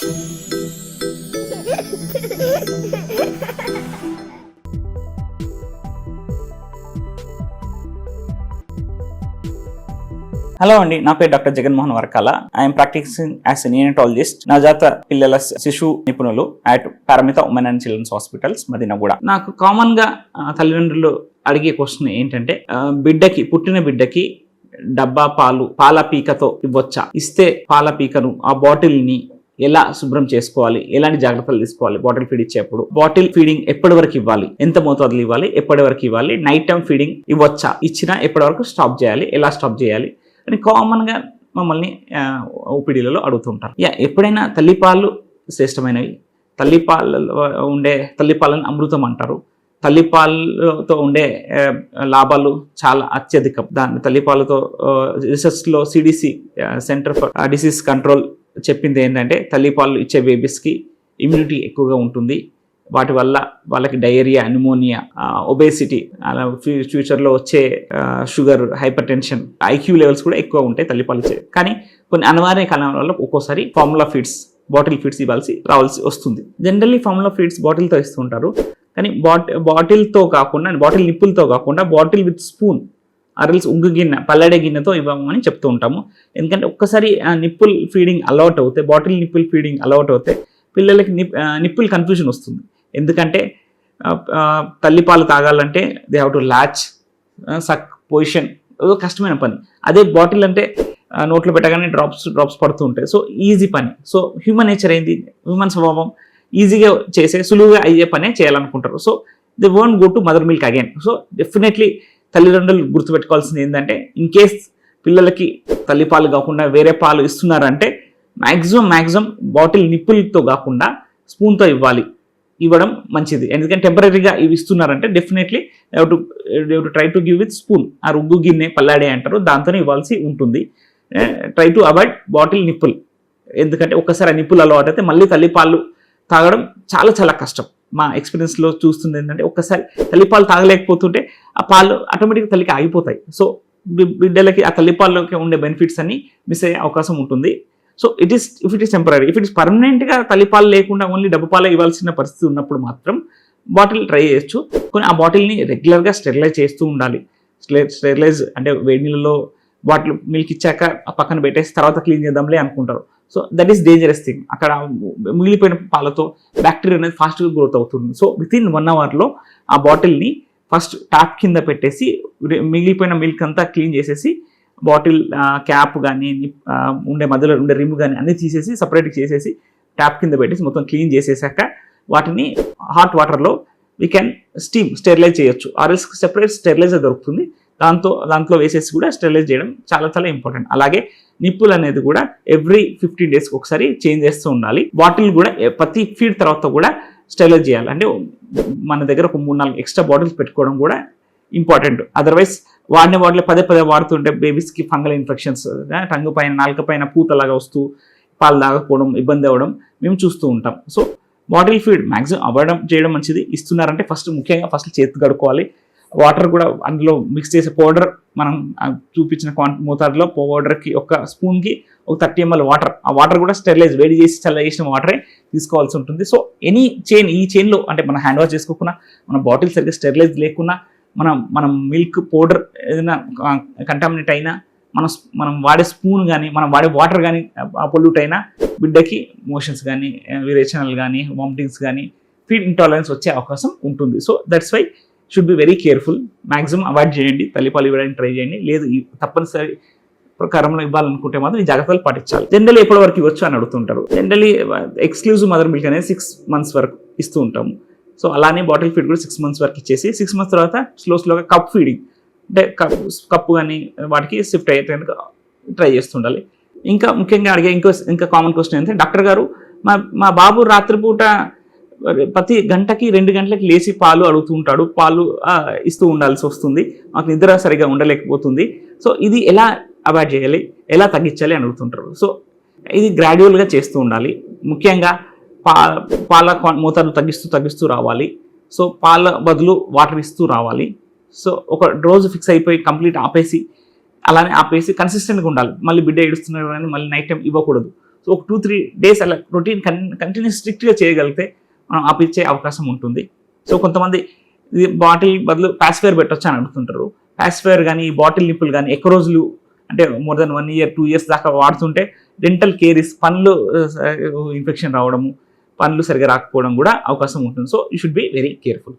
Hello అండి నా పేరు doctor Jaganmohan Varkala. I'm practicing as a నా నవజాత పిల్లల శిశు నిపుణులు at Paramitha women and children's hospitals Madinaguda నాకు కామన్గా తల్లిదండ్రులు అడిగే క్వశ్చన్ ఏంటంటే బిడ్డకి పుట్టిన బిడ్డకి డబ్బా పాలు పాల పీకతో ఇవ్వచ్చా? ఇస్తే పాల పీకను ఆ బాటిల్ని ఎలా శుభ్రం చేసుకోవాలి? ఎలాంటి జాగ్రత్తలు తీసుకోవాలి? బాటిల్ ఫీడ్ ఇచ్చేప్పుడు బాటిల్ ఫీడింగ్ ఎప్పటి వరకు ఇవ్వాలి? ఎంత మోతాదులు ఇవ్వాలి? ఎప్పటి వరకు ఇవ్వాలి? నైట్ టైం ఫీడింగ్ ఇవ్వచ్చా? ఇచ్చినా ఎప్పటి వరకు స్టాప్ చేయాలి? ఎలా స్టాప్ చేయాలి? అని కామన్గా మమ్మల్ని ఓపీడీలలో అడుగుతుంటారు. యా ఎప్పుడైనా తల్లిపాలు శ్రేష్టమైనవి. తల్లిపాలలో ఉండే తల్లిపాలను అమృతం అంటారు. తల్లిపాలతో ఉండే లాభాలు చాలా అత్యధికం. దాని తల్లిపాలతో రీసెర్చ్లో CDC centre for disease control చెప్పింది ఏంటంటే తల్లిపాలు ఇచ్చే బేబీస్కి ఇమ్యూనిటీ ఎక్కువగా ఉంటుంది. వాటి వల్ల వాళ్ళకి డయేరియా న్యూమోనియా ఒబేసిటీ అలా ఫ్యూ- ఫ్యూచర్లో వచ్చే sugar hypertension IQ levels కూడా ఎక్కువ ఉంటాయి తల్లిపాలు ఇచ్చే. కానీ కొన్ని అనివార్య కారణాల వల్ల ఒక్కోసారి ఫార్ములా ఫీడ్స్ బాటిల్ ఫీడ్స్ ఇవ్వాల్సి రావాల్సి వస్తుంది. జనరల్లీ ఫార్ములా ఫీడ్స్ బాటిల్తో ఇస్తుంటారు. కానీ బాటిల్ బాటిల్తో కాకుండా బాటిల్ నిప్పులతో కాకుండా బాటిల్ విత్ స్పూన్ అరల్స్ ఉగ్గు గిన్నె పల్లెడే గిన్నెతో ఇవ్వమని చెప్తూ ఉంటాము. ఎందుకంటే ఒక్కసారి నిప్పుల్ ఫీడింగ్ అలౌట్ అవుతే బాటిల్ నిప్పుల్ ఫీడింగ్ అలౌట్ అవుతే పిల్లలకి నిప్ నిప్పుల్ కన్ఫ్యూజన్ వస్తుంది. ఎందుకంటే తల్లిపాలు తాగాలంటే they have to latch suck position ఏదో కష్టమైన పని. అదే బాటిల్ అంటే నోట్లో పెట్టగానే డ్రాప్స్ డ్రాప్స్ పడుతూ ఉంటాయి. సో ఈజీ పని. సో హ్యూమన్ నేచర్ ఏంది? హ్యూమన్ స్వభావం ఈజీగా చేసే సులువుగా అయ్యే పనే చేయాలనుకుంటారు. So they won't go to mother milk again so definitely తల్లిదండ్రులు గుర్తుపెట్టుకోవాల్సింది ఏంటంటే ఇన్ కేస్ పిల్లలకి తల్లిపాలు కాకుండా వేరే పాలు ఇస్తున్నారంటే మ్యాక్సిమం మ్యాక్సిమం బాటిల్ నిప్పులతో కాకుండా స్పూన్తో ఇవ్వాలి. ఇవ్వడం మంచిది. ఎందుకంటే టెంపరీగా ఇవి ఇస్తున్నారంటే definitely to to try to give with spoon ఆ రుగ్గు గిన్నె పల్లాడే అంటారు దాంతోనే ఇవ్వాల్సి ఉంటుంది. ట్రై టు అవాయిడ్ బాటిల్ నిప్పులు ఎందుకంటే ఒక్కసారి ఆ నిప్పులు అలవాటు అయితే మళ్ళీ తల్లిపాలు తాగడం చాలా చాలా కష్టం. మా ఎక్స్పీరియన్స్లో చూస్తుంది ఏంటంటే ఒక్కసారి తల్లిపాలు తాగలేకపోతుంటే ఆ పాలు ఆటోమేటిక్గా తల్లికి ఆగిపోతాయి. సో బిడ్డలకి ఆ తల్లిపాల్లోకి ఉండే బెనిఫిట్స్ అన్ని మిస్ అయ్యే అవకాశం ఉంటుంది. So it is if it is temporary if it is పర్మనెంట్గా తల్లిపాలు లేకుండా ఓన్లీ డబ్బు పాలు ఇవ్వాల్సిన పరిస్థితి ఉన్నప్పుడు మాత్రం బాటిల్ ట్రై చేయొచ్చు. కానీ ఆ బాటిల్ని రెగ్యులర్గా స్టెరిలైజ్ చేస్తూ ఉండాలి. స్టెరిలైజ్ అంటే వేడి నీళ్ళలో బాటిల్ మిల్క్ ఇచ్చాక ఆ పక్కన పెట్టేసి తర్వాత క్లీన్ చేద్దాంలే అనుకుంటారు. So that is dangerous thing అక్కడ మిగిలిపోయిన పాలతో బ్యాక్టీరియా అనేది ఫాస్ట్గా గ్రోత్ అవుతుంది. సో విత్ ఇన్ వన్ అవర్లో ఆ బాటిల్ని ఫస్ట్ ట్యాప్ కింద పెట్టేసి మిగిలిపోయిన మిల్క్ అంతా క్లీన్ చేసేసి బాటిల్ క్యాప్ కానీ ఉండే మధ్యలో ఉండే రిమ్ కానీ అన్ని తీసేసి సపరేట్ చేసేసి ట్యాప్ కింద పెట్టేసి మొత్తం క్లీన్ చేసేసాక వాటిని హాట్ వాటర్లో వీ క్యాన్ స్టీమ్ స్టెరిలైజ్ చేయొచ్చు. ఆర్ఎల్స్ సెపరేట్ స్టెరిలైజర్ దొరుకుతుంది. దాంతో దాంట్లో వేసేసి కూడా స్టెరిలైజ్ చేయడం చాలా చాలా ఇంపార్టెంట్. అలాగే నిప్పులు అనేది కూడా ఎవ్రీ ఫిఫ్టీన్ డేస్కి ఒకసారి చేంజ్ చేస్తూ ఉండాలి. బాటిల్ కూడా ప్రతి ఫీడ్ తర్వాత కూడా స్టెరిలైజ్ చేయాలి. అంటే మన దగ్గర ఒక మూడు నాలుగు ఎక్స్ట్రా బాటిల్స్ పెట్టుకోవడం కూడా ఇంపార్టెంట్. అదర్వైజ్ వాడిన బాటిల్ పదే పదే వాడుతుంటే బేబీస్కి ఫంగల్ ఇన్ఫెక్షన్స్ టంగు పైన నాలుక పైన పూతలాగా వస్తూ పాలు తాగకపోవడం ఇబ్బంది అవ్వడం మేము చూస్తూ ఉంటాం. సో బాటిల్ ఫీడ్ మ్యాక్సిమం అవ్వడం చేయడం మంచిది. ఇస్తున్నారంటే ఫస్ట్ ముఖ్యంగా ఫస్ట్ చేతి కడుక్కోవాలి. వాటర్ కూడా అందులో మిక్స్ చేసే పౌడర్ మనం చూపించిన క్వాంటి మోతాదులో పౌడర్కి ఒక స్పూన్కి ఒక థర్టీ ఎంఎల్ వాటర్ ఆ వాటర్ కూడా స్టెరిలైజ్ వేడి చేసి చల్ల చేసిన వాటరే తీసుకోవాల్సి ఉంటుంది. సో ఎనీ చైన్ ఈ చైన్లో అంటే మనం హ్యాండ్ వాష్ చేసుకోకుండా మన బాటిల్ సరిగ్గా స్టెరిలైజ్ లేకున్నా మనం మనం మిల్క్ పౌడర్ ఏదైనా కంటామినేట్ అయినా మనం మనం వాడే స్పూన్ కానీ మనం వాడే వాటర్ కానీ పొల్యూట్ అయినా బిడ్డకి మోషన్స్ కానీ విరేచనలు కానీ వామిటింగ్స్ కానీ ఫీడ్ ఇంటాలరెన్స్ వచ్చే అవకాశం ఉంటుంది. So that's why should be very careful maximum avoid చేయండి. తల్లిపాలు ఇవ్వడానికి ట్రై చేయండి. లేదు తప్పనిసరి ప్రకారంలో ఇవ్వాలనుకుంటే మాత్రం ఈ జాగ్రత్తలు పాటించాలి. జనరలీ ఎప్పటి వరకు ఇవ్వచ్చు అని అడుగుతుంటారు. జనరలీ ఎక్స్క్లూజివ్ మదర్ మిల్క్ అనేది సిక్స్ మంత్స్ వరకు ఇస్తూ ఉంటాము. సో అలానే బాటిల్ ఫీడ్ కూడా సిక్స్ మంత్స్ వరకు ఇచ్చేసి సిక్స్ మంత్స్ తర్వాత స్లో స్లోగా కప్ ఫీడింగ్ అంటే కప్ కప్పు కానీ వాటికి షిఫ్ట్ అయ్యేందుకు ట్రై చేస్తుండాలి. ఇంకా ముఖ్యంగా అడిగే ఇంకో ఇంకా కామన్ క్వశ్చన్ ఏంటంటే డాక్టర్ గారు మా మా బాబు రాత్రిపూట ప్రతి గంటకి రెండు గంటలకి లేచి పాలు అడుగుతూ ఉంటాడు. పాలు ఇస్తూ ఉండాల్సి వస్తుంది. మాకు నిద్ర సరిగా ఉండలేకపోతుంది. సో ఇది ఎలా అవాయిడ్ చేయాలి? ఎలా తగ్గించాలి? అని అడుగుతుంటారు. సో ఇది గ్రాడ్యువల్గా చేస్తూ ఉండాలి. ముఖ్యంగా పా పాల క్వా- మోతాదు తగ్గిస్తూ తగ్గిస్తూ రావాలి. సో పాల బదులు వాటర్ ఇస్తూ రావాలి. సో ఒక రోజు ఫిక్స్ అయిపోయి కంప్లీట్ ఆపేసి అలానే ఆపేసి కన్సిస్టెంట్గా ఉండాలి. మళ్ళీ బిడ్డ ఏడుస్తున్నారు కానీ మళ్ళీ నైట్ టైం ఇవ్వకూడదు. సో ఒక టూ త్రీ డేస్ అలా రొటీన్ కంటిన్యూస్ స్ట్రిక్ట్గా చేయగలిగితే మనం ఆపిచ్చే అవకాశం ఉంటుంది. సో కొంతమంది బాటిల్ బదులు ప్యాసిఫైర్ పెట్టొచ్చు అని అడుగుతుంటారు. ప్యాసిఫైర్ కానీ బాటిల్ నిప్పులు కానీ ఎక్కువ రోజులు అంటే more than one year two years దాకా వాడుతుంటే డెంటల్ కేరీస్ పనులు ఇన్ఫెక్షన్ రావడము పనులు సరిగా రాకపోవడం కూడా అవకాశం ఉంటుంది. So you should be very careful.